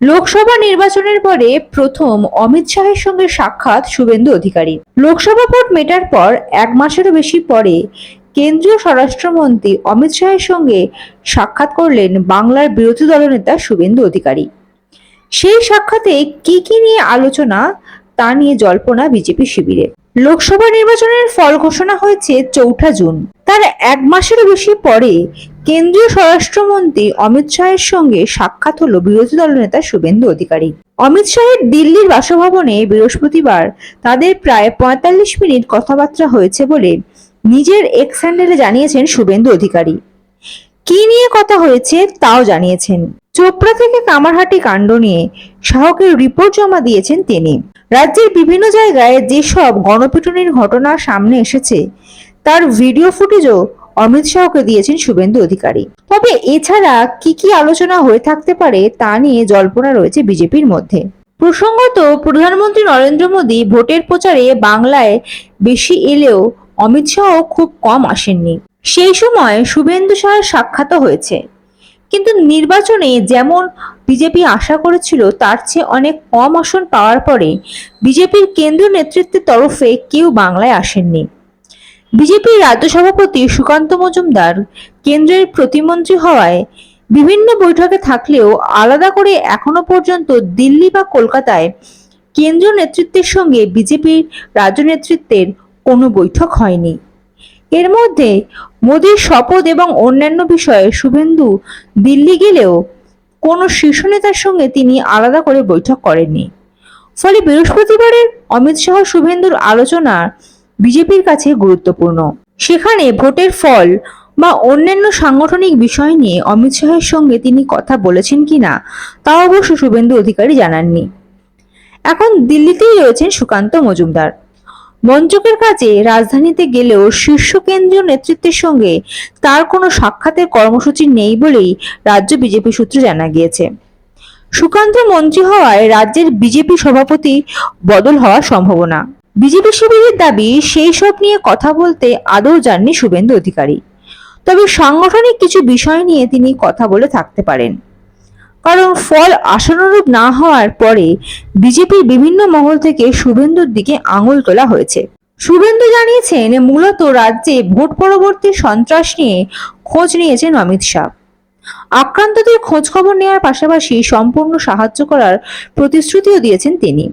লোকসভা নির্বাচনের পরে প্রথম অমিত শাহের সঙ্গে সাক্ষাৎ শুভেন্দু অধিকারী। লোকসভা ভোট মেটার পর এক মাসেরও বেশি পরে কেন্দ্রীয় স্বরাষ্ট্রমন্ত্রী অমিত শাহের সঙ্গে সাক্ষাৎ করলেন বাংলার বিরোধী দলনেতা শুভেন্দু অধিকারী। সেই সাক্ষাতে কি কি নিয়ে আলোচনা তা নিয়ে জল্পনা বিজেপি শিবিরে। লোকসভা নির্বাচনের ফল ঘোষণা হয়েছে চৌঠা জুন। তার এক মাসেরও বেশি পরে কেন্দ্রীয় স্বরাষ্ট্রমন্ত্রী অমিত শাহের সঙ্গে সাক্ষাৎ হল বিরোধী দলনেতা শুভেন্দু অধিকারী। অমিত শাহের দিল্লির বাসভবনে বৃহস্পতিবার তাদের প্রায় পঁয়তাল্লিশ মিনিট কথাবার্তা হয়েছে বলে নিজের এক্স হ্যান্ডেলে জানিয়েছেন শুভেন্দু অধিকারী। কি নিয়ে কথা হয়েছে তাও জানিয়েছেন। চোপড়া থেকে কামারহাটি কাণ্ড নিয়ে শাহকের রিপোর্ট জমা দিয়েছেন তিনি। রাজ্যের বিভিন্ন জায়গায় যেসব গণপিটুনির ঘটনা সামনে এসেছে, তার ভিডিও ফুটেজও অমিত শাহকে দিয়েছেন শুভেন্দু অধিকারী। তবে এছাড়া কি কি আলোচনা হয়ে থাকতে পারে তা নিয়ে জল্পনা রয়েছে বিজেপির মধ্যে। প্রসঙ্গত, প্রধানমন্ত্রী নরেন্দ্র মোদী ভোটের প্রচারে বাংলায় বেশি এলেও অমিত শাহ খুব কম আসেননি। সেই সময় শুভেন্দু শাহের সাক্ষাৎও হয়েছে। কিন্তু নির্বাচনে যেমন বিজেপি আশা করেছিল তার চেয়ে অনেক কম আসন পাওয়ার পরে বিজেপির কেন্দ্রীয় নেতৃত্বের তরফে কেউ বাংলায় আসেননি। বিজেপির রাজ্য সভাপতি সুকান্ত মজুমদার কেন্দ্রের প্রতিমন্ত্রী হওয়ায় বিভিন্ন বৈঠকে থাকলেও আলাদা করে এখনও পর্যন্ত দিল্লি বা কলকাতায় কেন্দ্রীয় নেতৃত্বের সঙ্গে বিজেপির রাজ্য নেতৃত্বের কোনো বৈঠক হয়নি। এর মধ্যে মোদীর শপথ এবং অন্যান্য বিষয়ে শুভেন্দু দিল্লি গেলেও কোনো শীর্ষ নেতার সঙ্গে তিনি আলাদা করে বৈঠক করেননি। ফলে বৃহস্পতিবারের অমিত শাহ শুভেন্দুর আলোচনা বিজেপির কাছে গুরুত্বপূর্ণ। সেখানে ভোটের ফল বা অন্যান্য সাংগঠনিক বিষয় নিয়ে অমিত শাহের সঙ্গে তিনি কথা বলেছেন কিনা তা অবশ্য শুভেন্দু অধিকারী জানাননি। এখন দিল্লিতেই রয়েছেন সুকান্ত মজুমদার। মঞ্চকের কাছে রাজধানীতে গেলেও শীর্ষ কেন্দ্রীয় নেতৃত্বের সঙ্গে তার কোনো সাক্ষাতের কর্মসূচি নেই বলেই রাজ্য বিজেপি সূত্রে জানা গিয়েছে। সুকান্ত মন্ত্রী হওয়ায় রাজ্যের বিজেপি সভাপতি বদল হওয়ার সম্ভাবনা। বিজেপি শিবিরের দাবি, সেই সব নিয়ে কথা বলতে আদৌ যাননি শুভেন্দু অধিকারী। তবে সাংগঠনিক কিছু বিষয় নিয়ে তিনি কথা বলে থাকতে পারেন। কারণ ফল আশানুরূপ না হওয়ার পরে বিজেপির বিভিন্ন মহল থেকে শুভেন্দুর দিকে আঙুল তোলা হয়েছে। শুভেন্দু জানিয়েছেন, মূলত রাজ্যে ভোট পরবর্তী সন্ত্রাস নিয়ে খোঁজ নিয়েছেন অমিত শাহ। আক্রান্তদের খোঁজ খবর নেওয়ার পাশাপাশি সম্পূর্ণ সাহায্য করার প্রতিশ্রুতিও দিয়েছেন তিনি।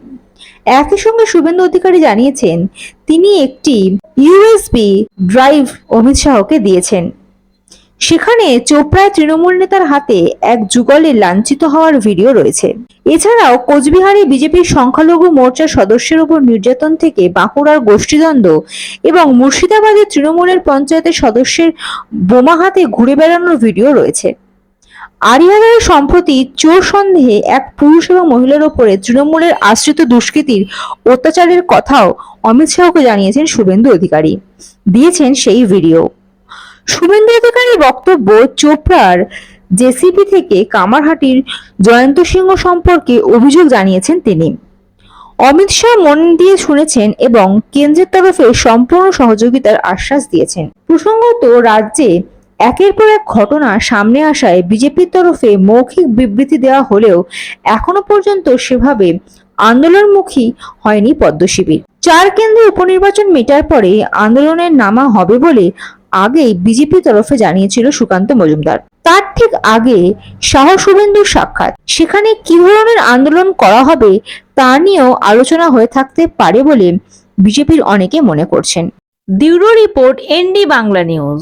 একই সঙ্গে শুভেন্দু অধিকারী জানিয়েছেন, তিনি একটি ইউএসবি ড্রাইভ অমিত শাহকে দিয়েছেন। সেখানে চোপড়ায় তৃণমূল নেতার হাতে এক যুগলে লাঞ্ছিত হওয়ার ভিডিও রয়েছে। এছাড়াও কোচবিহারে বিজেপির সংখ্যালঘু মোর্চার সদস্যের উপর নির্যাতন থেকে বাঁকুড়ার গোষ্ঠীদ্বন্দ্ব এবং মুর্শিদাবাদে তৃণমূলের পঞ্চায়েতের সদস্যের বোমা হাতে ঘুরে বেড়ানোর ভিডিও রয়েছে। আরিয়ানায় সম্প্রতি চোর সন্দেহে এক পুরুষ এবং মহিলার ওপরে তৃণমূলের আশ্রিত দুষ্কৃতীর অত্যাচারের কথাও অমিত শাহকে জানিয়েছেন শুভেন্দু অধিকারী। দিয়েছেন সেই ভিডিও। শুভেন্দু অধিকারীর বক্তব্য, চোপড়ার জেসিবি থেকে কামারহাটির জয়ন্ত সিংহ সম্পর্কে অভিযোগ জানিয়েছেন তিনি। অমিত শাহ মন দিয়ে শুনেছেন এবং কেন্দ্রের তরফে সম্পূর্ণ সহযোগিতার আশ্বাস দিয়েছেন। প্রসঙ্গত রাজ্যে একের পর এক ঘটনা সামনে আসায় বিজেপির তরফে মৌখিক বিবৃতি দেওয়া হলেও এখনও পর্যন্ত সেভাবে আন্দোলনমুখী হয়নি পদ্মশিবির চার কেন্দ্রে উপনির্বাচন মেটার পরে আন্দোলনের নামা হবে বলে আগেই বিজেপি তরফে জানিয়েছিল সুকান্ত মজুমদার। তার ঠিক আগে শাহ শুভেন্দুর সাক্ষাৎ। সেখানে কি ধরনের আন্দোলন করা হবে তা নিয়েও আলোচনা হয়ে থাকতে পারে বলে বিজেপির অনেকে মনে করছেন। Bureau report ND Bangla news.